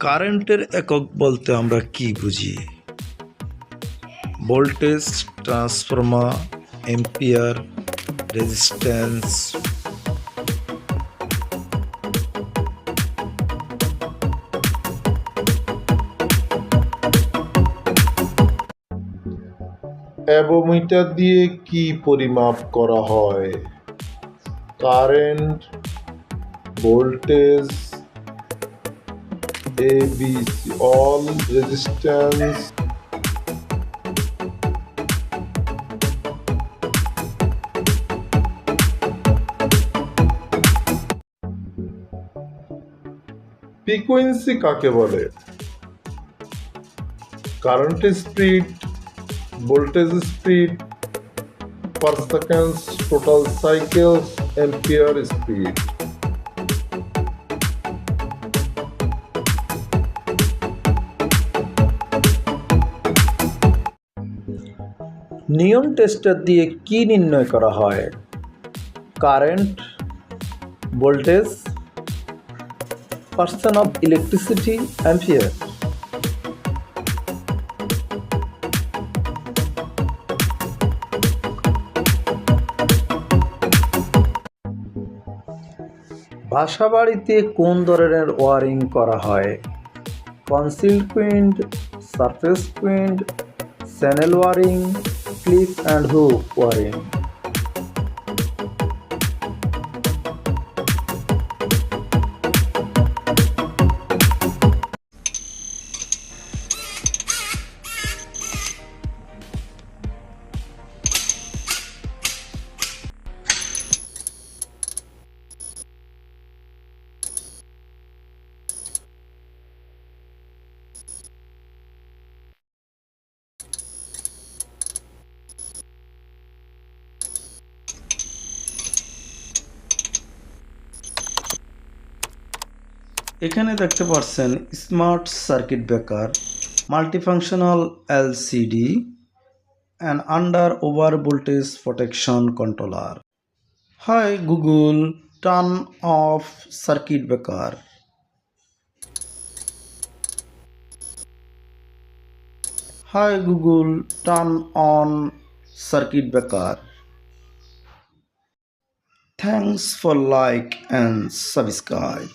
কারেন্টের একক বলতে আমরা কি বুঝি? Voltage, transformer ampere resistance. Avometer দিয়ে কি পরিমাপ করা হয়? Current, voltage ABC all resistance frequency কাকে বলে current speed voltage speed per seconds total cycles ampere speed Neon tester দিয়ে কি নির্ণয় করা হয়? Current voltage person of electricity ampere বাসা বাড়িতে কোন ধরনের ওয়ারিং করা হয়? Conceal quint surface quint channel wiring clip and hook wiring এখানে দেখতে পাচ্ছেন smart circuit breaker multifunctional LCD and under over voltage protection controller hi Google turn off circuit breaker hi Google turn on circuit breaker Thanks for like and subscribe.